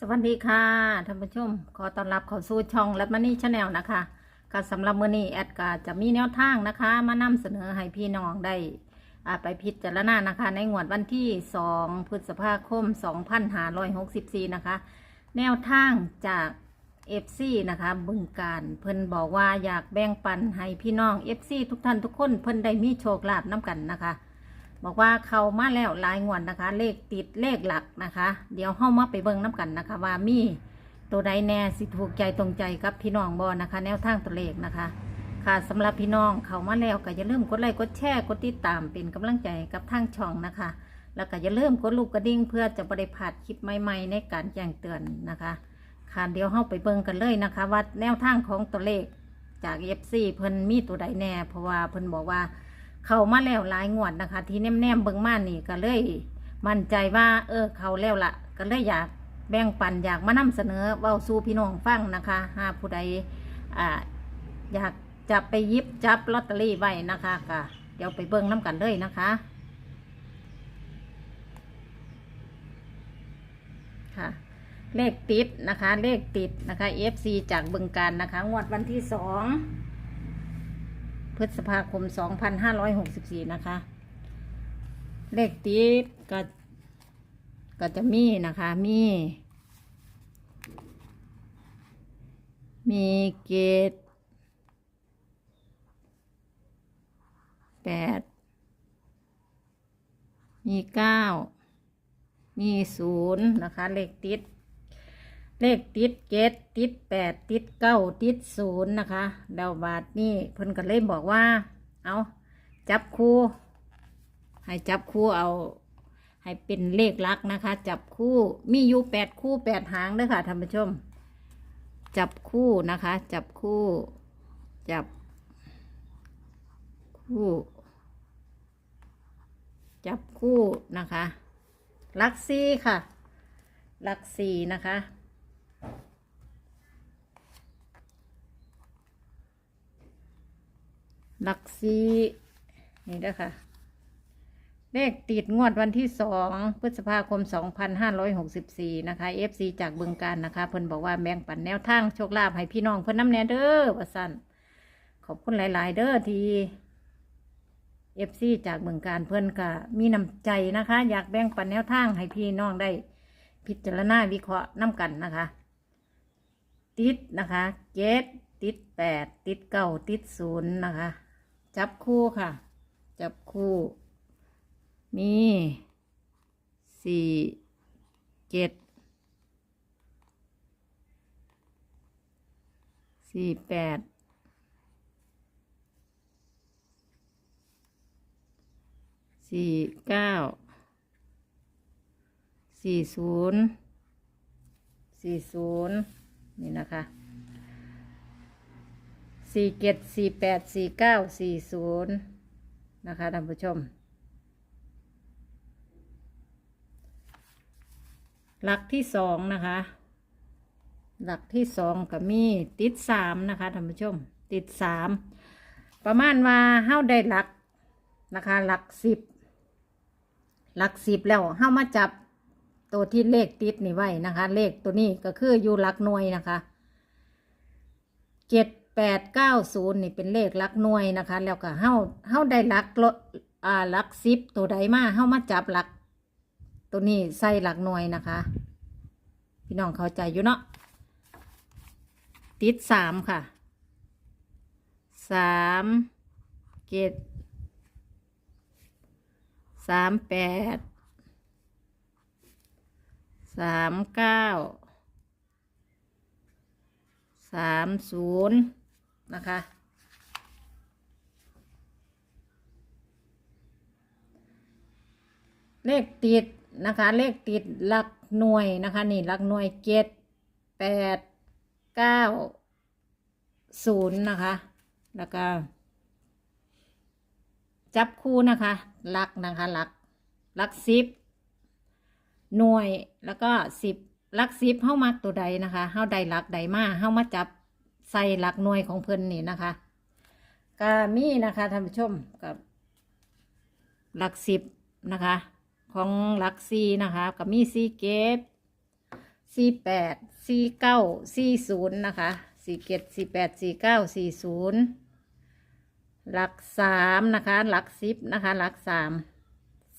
สวัสดีค่ะท่านผู้ชม ขอต้อนรับเข้าสู่ช่องรัตมณีชาแนลนะคะก็สำหรับมื้อนี้แอดก็จะมีแนวทางนะคะ มานำเสนอให้พี่น้องได้อ่าไปพิจารณานะคะ ในงวดวันที่ 2 พฤษภาคม 2564 นะคะ แนวทางจาก FC นะคะ บึงการเพิ่นบอกว่าอยากแบ่งปันให้พี่น้อง FC ทุกท่านทุกคนเพิ่นได้มีโชคลาภน้ำกันนะคะ บอกว่าเขามาแล้วลายงวดนะคะ เลขติดเลขหลักนะคะ เดี๋ยวเข้ามาไปเบิ่งน้ำกันนะคะ ว่ามีตัวใดแน่สิถูกใจตรงใจกับพี่น้องบอนะคะ แนวทางตัวเลขนะคะ ค่ะสำหรับพี่น้องเขามาแล้วก็อย่าลืมกดไลค์กดแชร์กดติดตามเป็นกำลังใจกับทางช่องนะคะ แล้วก็อย่าลืมกดลูกกระดิ่งเพื่อจะบริพลาดคลิปใหม่ๆในการแจ้งเตือนนะคะค่ะเดี๋ยวเข้าไปเบิ่งกันเลยนะคะ ว่าแนวทางของตัวเลขจาก FC เพิ่นมีตัวใดแน่เพราะว่าเพิ่นบอกว่า เข้ามาแล้วหลายงวดนะคะ ที่แนมๆเบิ่งมานี่ก็เลยมั่นใจว่า เออ เขาแล้วละก็เลยอยากแบ่งปันอยากมานำเสนอเว้าสู่พี่น้องฟังนะคะหากผู้ใดอ่าอยากจะไปยิบจับลอตเตอรี่ไว้นะคะก็เดี๋ยวไปเบิ่งน้ำกันเลยนะคะ ค่ะ เลขติดนะคะ เลขติดนะคะ FC จากบึงการนะคะ งวดวันที่สอง พฤษภาคม 2564 นะคะ เลขติดก็ก็จะมีนะคะ มี มีเกตแปดมีเก้ามีศูนย์นะคะ เลขติด เลขติดเกตติดแปดติดเก้าติดศูนย์นะคะแล้วบาทนี่เพิ่นก็เลยบอกว่า เอาจับคู่ ให้จับคู่เอา ให้เป็นเลขลักนะคะ จับคู่มีอยู่แปดคู่แปดหางด้วยค่ะท่านผู้ชม จับคู่นะคะ จับคู่ จับ คู่ จับคู่นะคะลักซี่ค่ะลักซี่นะคะ หลักสีนี่นะคะเลขติดงวดวันที่สองพฤษภาคม 2564 นะคะ FC จากบึงการนะคะ เพิ่นบอกว่าแบ่งปันแนวทางโชคลาภให้พี่น้องเพิ่นน้ำแน่เด้อว่าสั่นขอบคุณหลาย ๆ เด้อที่ FC จากบึงการเพิ่นก็มีน้ำใจนะคะ อยากแบ่งปันแนวทางให้พี่น้องได้ พิจารณาวิเคราะห์น้ำกันนะคะ ติดนะคะเจ็ดติดแปดติดเก้าติดศูนย์นะคะ จับคู่ค่ะ จับคู่ มีสี่เจ็ดสี่แปดสี่เก้าสี่ศูนย์สี่ศูนย์นี่นะคะ สี่เจ็ดสี่แปดสี่เก้าสี่ศูนย์นะคะท่านผู้ชม หลักที่สองนะคะ หลักที่สองก็มีติดสามนะคะท่านผู้ชม ติดสามประมาณว่าเฮ้าได้หลักนะคะ หลักสิบหลักสิบแล้วเฮ้ามาจับตัวที่เลขติดนี่ไว้นะคะ เลขตัวนี้ก็คืออยู่หลักหน่วยนะคะเจ็ด แปดเก้าศูนย์นี่เป็นเลขลักหน่วยนะคะ แล้วก็เฮาเฮาได้ลักลดอ่าลักสิบตัวใดมาเฮามาจับลัก ตัวนี้ใส่ลักหน่วยนะคะ พี่น้องเข้าใจอยู่เนาะติดสามค่ะสามเจ็ดสามแปดสามเก้าสามศูนย์ นะคะ เลขติดนะคะ เลขติดหลักหน่วยนะคะ นี่หลักหน่วยเจ็ดแปดเก้าศูนย์นะคะ แล้วก็จับคู่นะคะหลักนะคะหลักหลักสิบหน่วยแล้วก็สิบหลักสิบเข้ามาตัวใดนะคะเข้าใดหลักใดมาเข้ามาจับ ใส่หลักหน่วยของเพิ่นนี่นะคะก็มีนะคะท่านผู้ชมกับหลักสิบนะคะ ของหลักซีนะคะกับมีซีเกตสี่แปดสี่เก้าสี่ศูนย์นะคะสี่เจ็ดสี่แปดสี่เก้าสี่ศูนย์หลักสามนะคะ หลักสิบนะคะ หลักสาม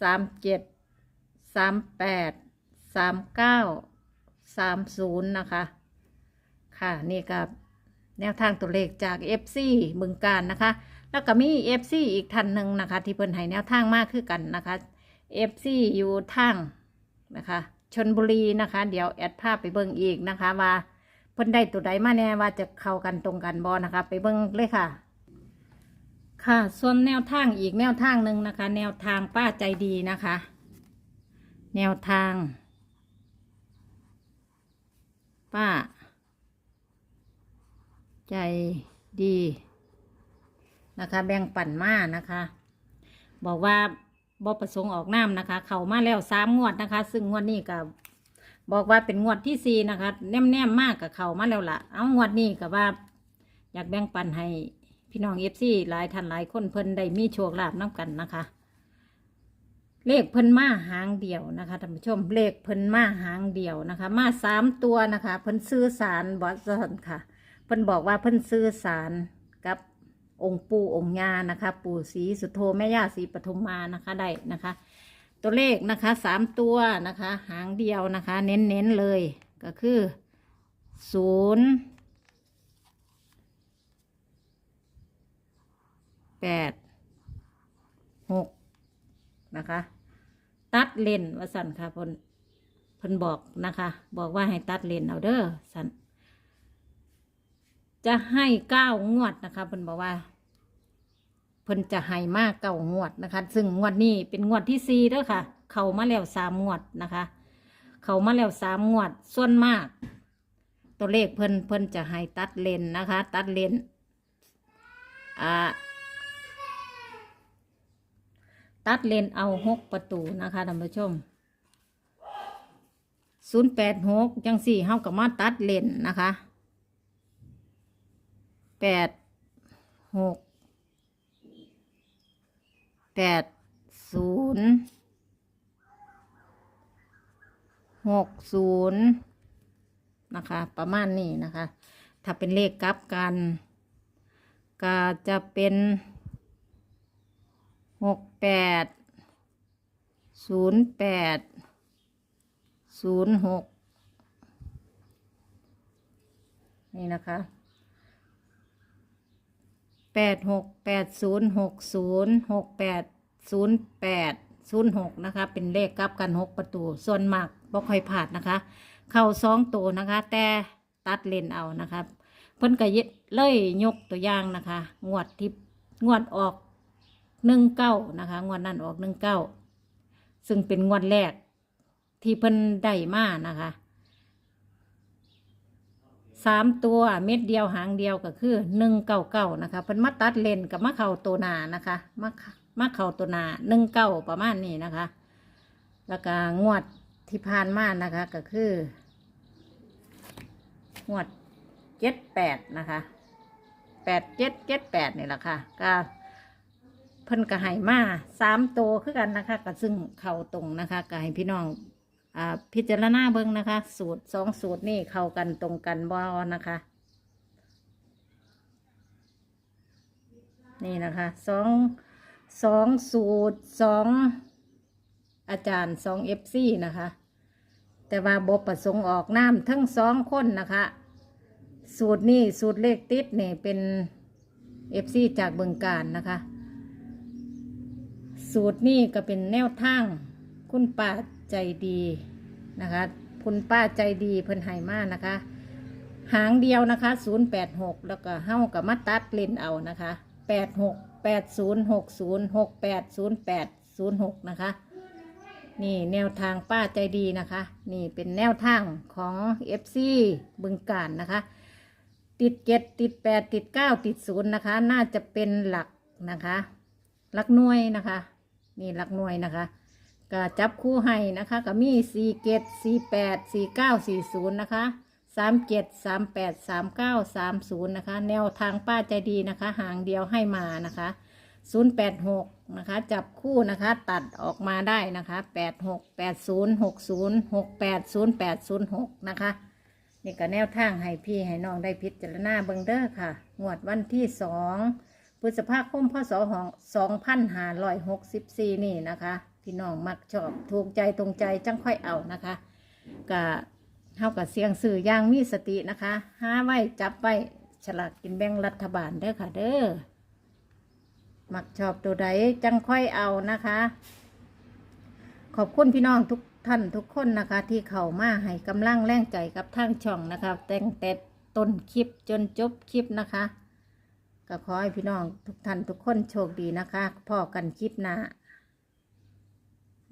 สามเจ็ดสามแปดสามเก้าสามศูนย์นะคะ ค่ะนี่กับ แนวทางตัวเลขจาก FC บึงการนะคะ แล้วก็มี FC อีกท่านหนึ่งนะคะ ที่เพิ่นให้แนวทางมากขึ้นกันนะคะ FC อยู่ทางนะคะชนบุรีนะคะ เดี๋ยวแอดภาพไปเบิ่งอีกนะคะว่าเพิ่นได้ตัวใดมาแน่ว่าจะเข้ากันตรงกันบอนะคะ ไปเบิ่งเลยค่ะ ค่ะ ส่วนแนวทางอีกแนวทางหนึ่งนะคะ แนวทางป้าใจดีนะคะ แนวทาง ป้า ใจดีนะคะ แบ่งปั่นมานะคะ บอกว่าบอประสงค์ออกน้ำนะคะ เขามาแล้วสามงวดนะคะ ซึ่งงวดนี้ก็บบอกว่าเป็นงวดที่สี่นะคะ แนมแนมๆมากกับเขามาแล้วล่ะ เอางวดนี้กับว่า อยากแบ่งปันให้พี่น้องเอฟซีหลายท่านหลายคนเพิ่นได้มีโชคลาภน้ำกันนะคะ เลขเพิ่นมาหางเดียวนะคะท่านผู้ชมเลขเพิ่นมาหางเดียวนะคะ มาสามตัวนะคะ เพิ่นซื้อสารบอสอนค่ะ เพิ่นบอกว่าเพิ่นซื้อสารกับองค์ปู่องค์ย่านะคะ ปู่ศรีสุโธแม่ย่าศรีปทุมมานะคะได้นะคะ ตัวเลขนะคะสามตัวนะคะ หางเดียวนะคะ เน้นๆเลยก็คือศูนย์แปดหกนะคะ ตัดเลนว่าสันค่ะพนพนบอกนะคะ บอกว่าให้ตัดเลนเอาเด้อสัน จะให้เก้างวดนะคะเพิ่นบอกว่าเพิ่นจะให้มากเก้างวดนะคะ ซึ่งงวดนี้เป็นงวดที่สี่แล้วค่ะ เขามาแล้วสามงวดนะคะ เขามาแล้วสามงวดส่วนมาก ตัวเลขเพิ่นเพิ่นจะให้ตัดเลนนะคะ ตัดเลนอ่าตัดเลนเอาหกประตูนะคะท่านผู้ชมศูนย์แปดหกจังสี่เฮากับมาตัดเลนนะคะ แปดหกแปดศูนย์หกศูนย์นะคะ ประมาณนี้นะคะ ถ้าเป็นเลขกลับกันก็จะเป็นหกแปดศูนย์แปดศูนย์หกนี่นะคะ แปดหกแปดศูนย์หกศูนย์หกแปดศูนย์แปดศูนย์หกนะคะ เป็นเลขกลับกันหกประตู ส่วนมากบ่ค่อยผ่านนะคะ เข้าสองตัวนะคะ แต่ตัดเลนเอานะคะเพิ่นก็ยเลยยกตัวอย่างนะคะ งวดที่งวดออกหนึ่งเก้านะคะ งวดนั้นออกหนึ่งเก้าซึ่งเป็นงวดแรกที่เพิ่นได้มานะคะ สามตัวเม็ดเดียวหางเดียวก็คือหนึ่งเก้าเก้านะคะเพิ่นมาตัดเลนกับมาเข่าตัวนานะคะมามาเข่าตัวนาหนึ่งเก้าประมาณนี้นะคะ แล้วก็งวดที่ผ่านมานะคะก็คืองวดเจ็ดแปดนะคะแปดเจ็ดเจ็ดแปดนี่แหละค่ะก็เพิ่นก็ให้มาสามตัวคือกันนะคะก็ซึ่งเข่าตรงนะคะก็ให้พี่น้อง พิจารณาเบิ่งนะคะ สูตรสองสูตรนี่เข้ากันตรงกันบ่นะคะ นี่นะคะสองสองสูตรสองอาจารย์สองเอฟซีนะคะ แต่ว่าบประสงค์ออกน้ำทั้งสองคนนะคะ สูตรนี่สูตรเลขติดนี่เป็นเอฟซีจากเบืองการนะคะ สูตรนี่ก็เป็นแนวทาง คุณป้า ใจดีนะคะคุณป้าใจดีเพิ่นให้มานะคะ หางเดียวนะคะ 086 แล้วก็เฮ้ากับมาตัดเลนเอานะคะ 86 80 60 68 08 06 นะคะ นี่แนวทางป้าใจดีนะคะ นี่เป็นแนวทางของ FC บึงการนะคะ ติดเจ็ดติดแปดติดเก้าติดศูนย์นะคะ น่าจะเป็นหลักนะคะ หลักหน่วยนะคะ นี่หลักหน่วยนะคะ ก็จับคู่ให้นะคะ ก็มีสี่เจ็ดสี่แปดสี่เก้าสี่ศูนย์นะคะสามเจ็ดสามแปดสามเก้าสามศูนย์นะคะ แนวทางป้าใจดีนะคะ หางเดียวให้มานะคะศูนย์แปดหกนะคะ จับคู่นะคะ ตัดออกมาได้นะคะแปดหกแปดศูนย์หกศูนย์หกแปดศูนย์แปดศูนย์หกนะคะนี่ก็แนวทางให้พี่ให้น้องได้พิจารณาเบิงเด้อค่ะ งวดวันที่สองพฤษภาคมพศสองพันห้าร้อยหกสิบสี่นี่นะคะ พี่น้องมักชอบถูกใจตรงใจจังค่อยเอานะคะก็เท่ากับเสียงสื่อย่างมีสตินะคะหาไว้จับไว้ฉลากกินแบ่งรัฐบาลเด้อค่ะ เด้อมักชอบตัวใดจังค่อยเอานะคะ ขอบคุณพี่น้องทุกท่านทุกคนนะคะ ที่เข้ามาให้กำลังแรงใจกับทางช่องนะคะแต่งแต่ต้นคลิปจนจบคลิปนะคะ ก็ขอให้พี่น้องทุกท่านทุกคนโชคดีนะคะพ่อกันคลิปหน้า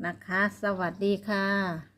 นะคะ สวัสดีค่ะ